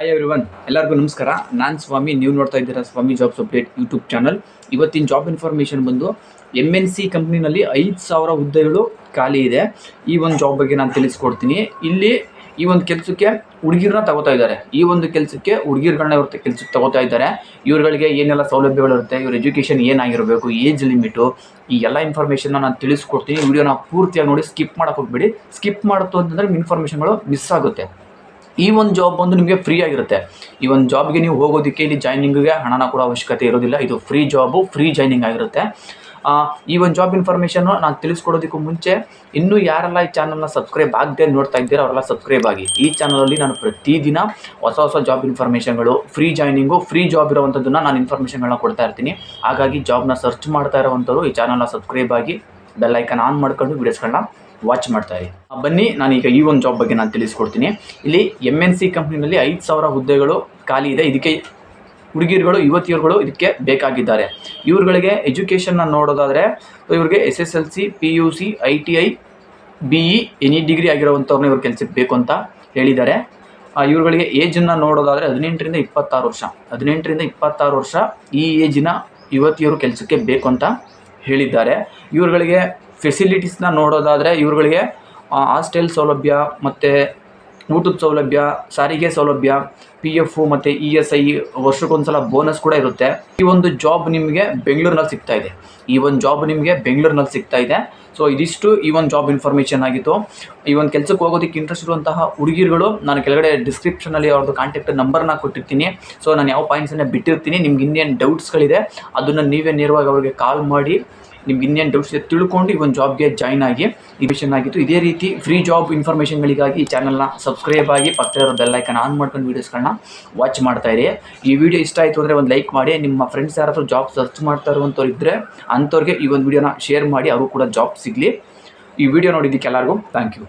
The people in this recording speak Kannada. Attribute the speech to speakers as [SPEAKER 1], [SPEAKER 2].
[SPEAKER 1] ಹಾಯ್ ಎವ್ರಿವನ್ ಎಲ್ಲರಿಗೂ ನಮಸ್ಕಾರ. ನಾನು ಸ್ವಾಮಿ, ನೀವು ನೋಡ್ತಾ ಇದ್ದೀರಾ Swamy jobs update YouTube channel ಇವತ್ತಿನ ಜಾಬ್ ಇನ್ಫಾರ್ಮೇಷನ್ ಬಂದು ಎಂ ಎನ್ ಸಿ ಕಂಪ್ನಿನಲ್ಲಿ ಐದು ಸಾವಿರ ಹುದ್ದೆಗಳು ಖಾಲಿ ಇದೆ. ಈ ಒಂದು ಜಾಬ್ ಬಗ್ಗೆ ನಾನು ತಿಳಿಸ್ಕೊಡ್ತೀನಿ. ಇಲ್ಲಿ ಈ ಒಂದು ಕೆಲಸಕ್ಕೆ ಹುಡುಗಿರನ್ನ ತಗೋತಾ ಇದ್ದಾರೆ. ಈ ಒಂದು ಕೆಲಸಕ್ಕೆ ಹುಡುಗಿರ್ಗಳನ್ನ ಇವ್ರ ಕೆಲಸಕ್ಕೆ ತಗೋತಾ ಇದ್ದಾರೆ. ಇವ್ರುಗಳಿಗೆ ಏನೆಲ್ಲ ಸೌಲಭ್ಯಗಳಿರುತ್ತೆ ಇವ್ರ ಎಜುಕೇಷನ್ ಏನಾಗಿರಬೇಕು ಏಜ್ ಲಿಮಿಟು ಈ ಎಲ್ಲ ಇನ್ಫಾರ್ಮೇಷನ್ನ ನಾನು ತಿಳಿಸ್ಕೊಡ್ತೀನಿ. ವಿಡಿಯೋನ ಪೂರ್ತಿಯಾಗಿ ನೋಡಿ ಸ್ಕಿಪ್ ಮಾಡೋಕೆ ಹೋಗ್ಬೇಡಿ. ಸ್ಕಿಪ್ ಮಾಡ್ತು ಅಂತಂದರೆ ಇನ್ಫಾರ್ಮೇಷನ್ಗಳು ಮಿಸ್ ಆಗುತ್ತೆ. ಈ ಒಂದು ಜಾಬ್ ಬಂದು ನಿಮಗೆ ಫ್ರೀ ಆಗಿರುತ್ತೆ. ಈ ಒಂದು ಜಾಬ್ಗೆ ನೀವು ಹೋಗೋದಕ್ಕೆ ಇಲ್ಲಿ ಜಾಯ್ನಿಂಗ್ಗೆ ಹಣನ ಕೂಡ ಅವಶ್ಯಕತೆ ಇರೋದಿಲ್ಲ. ಇದು ಫ್ರೀ ಜಾಬು ಫ್ರೀ ಜಾಯ್ನಿಂಗ್ ಆಗಿರುತ್ತೆ. ಈ ಒಂದು ಜಾಬ್ ಇನ್ಫಾರ್ಮೇಷನ್ನು ನಾನು ತಿಳಿಸ್ಕೊಡೋದಕ್ಕೂ ಮುಂಚೆ, ಇನ್ನೂ ಯಾರೆಲ್ಲ ಈ ಚಾನಲ್ನ ಸಬ್ಸ್ಕ್ರೈಬ್ ಆಗದೆ ನೋಡ್ತಾ ಇದ್ದೀರಾ ಅವರೆಲ್ಲ ಸಬ್ಸ್ಕ್ರೈಬ್ ಆಗಿ. ಈ ಚಾನಲಲ್ಲಿ ನಾನು ಪ್ರತಿದಿನ ಹೊಸ ಹೊಸ ಜಾಬ್ ಇನ್ಫಾರ್ಮೇಷನ್ಗಳು ಫ್ರೀ ಜಾಯ್ನಿಂಗು ಫ್ರೀ ಜಾಬ್ ಇರೋವಂಥದ್ದನ್ನು ನಾನು ಇನ್ಫಾರ್ಮೇಷನ್ಗಳನ್ನ ಕೊಡ್ತಾ ಇರ್ತೀನಿ. ಹಾಗಾಗಿ ಜಾಬ್ನ ಸರ್ಚ್ ಮಾಡ್ತಾ ಇರೋವಂಥವ್ರು ಈ ಚಾನಲ್ನ ಸಬ್ಸ್ಕ್ರೈಬ್ ಆಗಿ ಬೆಲ್ಲೈಕನ್ ಆನ್ ಮಾಡ್ಕೊಂಡು ವೀಡಿಯೋಸ್ಗಳನ್ನ ವಾಚ್ ಮಾಡ್ತಾ ಬನ್ನಿ, ನಾನು ಈಗ ಈ ಒಂದು ಜಾಬ್ ಬಗ್ಗೆ ನಾನು ತಿಳಿಸ್ಕೊಡ್ತೀನಿ. ಇಲ್ಲಿ ಎಂ ಎನ್ ಸಿ ಕಂಪ್ನಿನಲ್ಲಿ ಐದು ಸಾವಿರ ಹುದ್ದೆಗಳು ಖಾಲಿ ಇದೆ. ಇದಕ್ಕೆ ಹುಡುಗಿರುಗಳು, ಯುವತಿಯರುಗಳು ಇದಕ್ಕೆ ಬೇಕಾಗಿದ್ದಾರೆ. ಇವ್ರುಗಳಿಗೆ ಎಜುಕೇಷನ್ನ ನೋಡೋದಾದರೆ, ಇವ್ರಿಗೆ S S L C P U C I T I B E any degree ಆಗಿರೋವಂಥವ್ರನ್ನ ಇವ್ರ ಕೆಲಸಕ್ಕೆ ಬೇಕು ಅಂತ ಹೇಳಿದ್ದಾರೆ. ಇವ್ರುಗಳಿಗೆ ಏಜನ್ನು ನೋಡೋದಾದರೆ ಹದಿನೆಂಟರಿಂದ ಇಪ್ಪತ್ತಾರು ವರ್ಷ. ಹದಿನೆಂಟರಿಂದ ಇಪ್ಪತ್ತಾರು ವರ್ಷ ಈ ಏಜಿನ ಯುವತಿಯರು ಕೆಲಸಕ್ಕೆ ಬೇಕು ಅಂತ ಹೇಳಿದ್ದಾರೆ. ಇವ್ರುಗಳಿಗೆ ಫೆಸಿಲಿಟೀಸ್ನ ನೋಡೋದಾದರೆ ಇವ್ರುಗಳಿಗೆ ಹಾಸ್ಟೆಲ್ ಸೌಲಭ್ಯ ಮತ್ತು ಊಟದ ಸೌಲಭ್ಯ ಸಾರಿಗೆ ಸೌಲಭ್ಯ ಪಿ ಎಫ್ ಮತ್ತು ಇ ಎಸ್ ಐ ವರ್ಷಕ್ಕೊಂದ್ಸಲ ಬೋನಸ್ ಕೂಡ ಇರುತ್ತೆ. ಈ ಒಂದು ಜಾಬ್ ನಿಮಗೆ ಬೆಂಗಳೂರಿನಲ್ಲಿ ಸಿಗ್ತಾ ಇದೆ. ಈ ಒಂದು ಜಾಬ್ ನಿಮಗೆ ಬೆಂಗಳೂರಿನಲ್ಲಿ ಸಿಗ್ತಾ ಇದೆ. ಸೊ ಇದಿಷ್ಟು ಈ ಒಂದು ಜಾಬ್ ಇನ್ಫಾರ್ಮೇಷನ್ ಆಗಿತ್ತು. ಈ ಒಂದು ಕೆಲಸಕ್ಕೆ ಹೋಗೋದಕ್ಕೆ ಇಂಟ್ರೆಸ್ಟ್ ಇರುವಂತಹ ಹುಡುಗಿರುಗಳು, ನಾನು ಕೆಳಗಡೆ ಡಿಸ್ಕ್ರಿಪ್ಷನಲ್ಲಿ ಅವ್ರದ್ದು ಕಾಂಟ್ಯಾಕ್ಟ್ ನಂಬರ್ನ ಕೊಟ್ಟಿರ್ತೀನಿ. ಸೊ ನಾನು ಯಾವ ಪಾಯಿಂಟ್ಸನ್ನು ಬಿಟ್ಟಿರ್ತೀನಿ, ನಿಮ್ಗೆ ಇನ್ನೇನು ಡೌಟ್ಸ್ಗಳಿದೆ ಅದನ್ನು ನೀವೇ ನೇರವಾಗಿ ಅವ್ರಿಗೆ ಕಾಲ್ ಮಾಡಿ, ನಿಮ್ಗೆ ಇನ್ನೇನು ಡೌಟ್ಸ್ ಇದೆ ತಿಳ್ಕೊಂಡು ಈ ಒಂದು ಜಾಬ್ಗೆ ಜಾಯ್ನ್ ಆಗಿ ಈ ಆಗಿತ್ತು. ಇದೇ ರೀತಿ ಫ್ರೀ ಜಾಬ್ ಇನ್ಫಾರ್ಮೇಷನ್ಗಳಿಗಾಗಿ ಈ ಚಾನಲ್ನ ಸಬ್ಸ್ಕ್ರೈಬ್ ಆಗಿ ಪಕ್ಕದ ಬೆಲ್ಲೈಕನ್ ಆನ್ ಮಾಡ್ಕೊಂಡು ವೀಡಿಯೋಸ್ಗಳನ್ನ ವಾಚ್ ಮಾಡ್ತಾ ಇರಿ. ಈ ವಿಡಿಯೋ ಇಷ್ಟ ಆಯಿತು ಅಂದರೆ ಒಂದು ಲೈಕ್ ಮಾಡಿ, ನಿಮ್ಮ ಫ್ರೆಂಡ್ಸ್ ಯಾರಾದರೂ ಜಾಬ್ ಸರ್ಚ್ ಮಾಡ್ತಾ ಇರುವಂಥವ್ರು ಇದ್ದರೆ ಅಂಥವ್ರಿಗೆ ಈ ಒಂದು ವಿಡಿಯೋನ ಶೇರ್ ಮಾಡಿ, ಅವರು ಕೂಡ ಜಾಬ್ ಸಿಗಲಿ. ಈ ವಿಡಿಯೋ ನೋಡಿದ್ದಕ್ಕೆ ಎಲ್ಲರಿಗೂ ಥ್ಯಾಂಕ್ ಯು